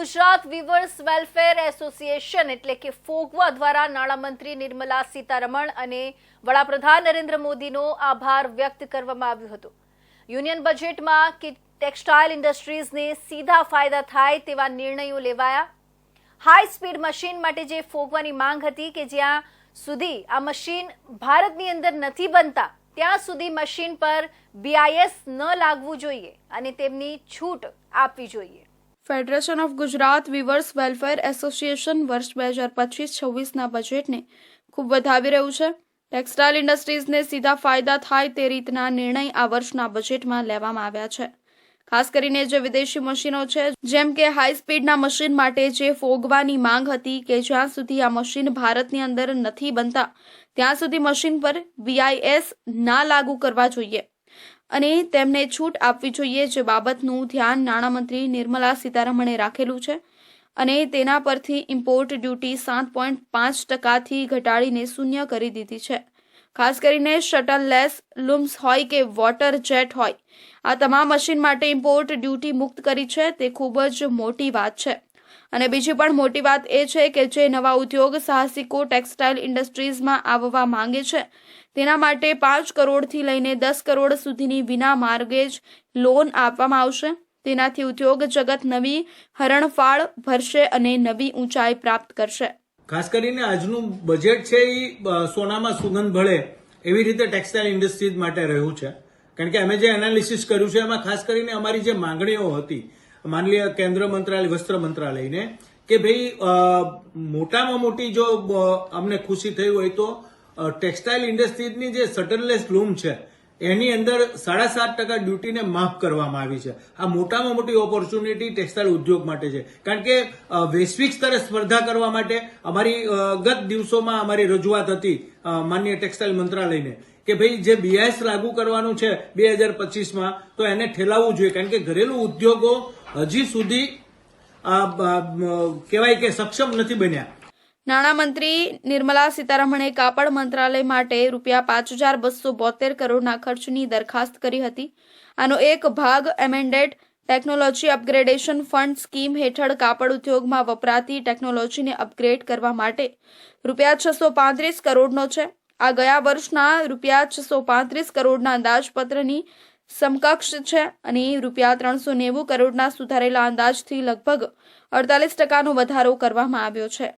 Gujarat weavers welfare association એટલે કે ફોગવા દ્વારા નાણામંત્રી નિર્મલા સીતારમણ અને વડાપ્રધાન નરેન્દ્ર મોદીનો આભાર વ્યક્ત કરવામાં આવ્યો હતો. યુનિયન બજેટમાં કે ટેક્સટાઇલ ઇન્ડસ્ટ્રીઝને સીધા ફાયદા થાય તેવા નિર્ણયો લેવાયા. હાઈ સ્પીડ મશીન માટે જે ફોગવાની માંગ હતી કે જ્યાં સુધી આ મશીન ભારતની અંદર નથી બનતા, ત્યાં સુધી મશીન પર બીઆઈએસ ન લાગવું જોઈએ અને તેમની છૂટ આપવી જોઈએ. Federation of Gujarat weavers welfare association વર્ષ બે હજાર પચીસ છવ્વીસના બજેટને ખૂબ વધાવી રહ્યું છે. ટેક્સટાઇલ ઇન્ડસ્ટ્રીઝને સીધા ફાયદા થાય તે રીતના નિર્ણય આ વર્ષના બજેટમાં લેવામાં આવ્યા છે. ખાસ કરીને જે વિદેશી મશીનો છે, જેમ કે હાઈ સ્પીડના મશીન માટે જે ફોગવાની માંગ હતી કે જ્યાં સુધી આ મશીન ભારતની અંદર નથી બનતા, ત્યાં સુધી મશીન પર વીઆઈએસ ના લાગુ કરવા જોઈએ. અને તેમને છૂટ આપવી જોઈએ જે બાબતનું ધ્યાન નાણામંત્રી નિર્મલા સીતારમણે રાખેલું છે. અને તેના પરથી ઇમ્પોર્ટ ડ્યુટી સાત પોઈન્ટ પાંચ ટકાથી ઘટાડીને શૂન્ય કરી દીધી છે. ખાસ કરીને શટલલેસ લૂમ્સ હોય કે વોટર જેટ હોય. આ તમામ મશીન માટે ઇમ્પોર્ટ ડ્યુટી મુક્ત કરી છે તે ખૂબ જ મોટી વાત છે. અને બીજી પણ મોટી વાત એ છે કે જે નવા ઉદ્યોગ સાહસિકો ટેક્સટાઇલ ઇન્ડસ્ટ્રીઝમાં આવવા માંગે છે. તેના માટે પાંચ કરોડથી લઈને દસ કરોડ સુધીની વિના માર્ગેજ લોન આપવામાં આવશે. તેનાથી ઉદ્યોગ જગત નવી હરણફાળ ભરશે અને નવી ઊંચાઈ પ્રાપ્ત કરશે. ખાસ કરીને આજનું બજેટ છે એ સોનામાં સુગંધ ભળે એવી રીતે ટેક્સટાઇલ ઇન્ડસ્ટ્રીઝ માટે રહ્યું છે. કારણ કે અમે જે એનાલિસિસ કર્યું છે, એમાં ખાસ કરીને અમારી જે માંગણીઓ હતી માની લ્યો કેન્દ્ર મંત્રાલય, વસ્ત્ર મંત્રાલયને કે ભાઈ મોટામાં મોટી જો અમને ખુશી થઈ હોય તો ટેક્સટાઇલ ઇન્ડસ્ટ્રીઝની જે સટનલેસ લૂમ છે, એની અંદર સાડા સાત ટકા ડ્યુટીને માફ કરવામાં આવી છે. આ મોટામાં મોટી ઓપોર્ચ્યુનિટી ટેક્સટાઇલ ઉદ્યોગ માટે છે. કારણ કે વૈશ્વિક સ્તરે સ્પર્ધા કરવા માટે અમારી ગત દિવસોમાં અમારી રજૂઆત હતી માન્ય ટેક્સટાઇલ મંત્રાલયને. કે ભાઈ જે બીઆઈએસ લાગુ કરવાનું છે બે હજાર પચીસમાં, તો એને ઠેલાવવું જોઈએ. કારણ કે ઘરેલુ ઉદ્યોગો હજી સુધી કહેવાય કે સક્ષમ નથી બન્યા. નાણામંત્રી નિર્મલા સીતારમણે કાપડ મંત્રાલય માટે રૂપિયા પાંચ હજાર બસો બોતેર કરોડના ખર્ચની દરખાસ્ત કરી હતી. આનો એક ભાગ amended technology upgradation fund scheme હેઠળ કાપડ ઉદ્યોગમાં વપરાતી ટેકનોલોજીને અપગ્રેડ કરવા માટે રૂપિયા છસો પાંત્રીસ કરોડનો છે. આ ગયા વર્ષના રૂપિયા છસો પાંત્રીસ કરોડના અંદાજપત્રની સમકક્ષ છે અને રૂપિયા ત્રણસો નેવું કરોડના સુધારેલા અંદાજથી લગભગ અડતાલીસ ટકાનો વધારો કરવામાં આવ્યો છે.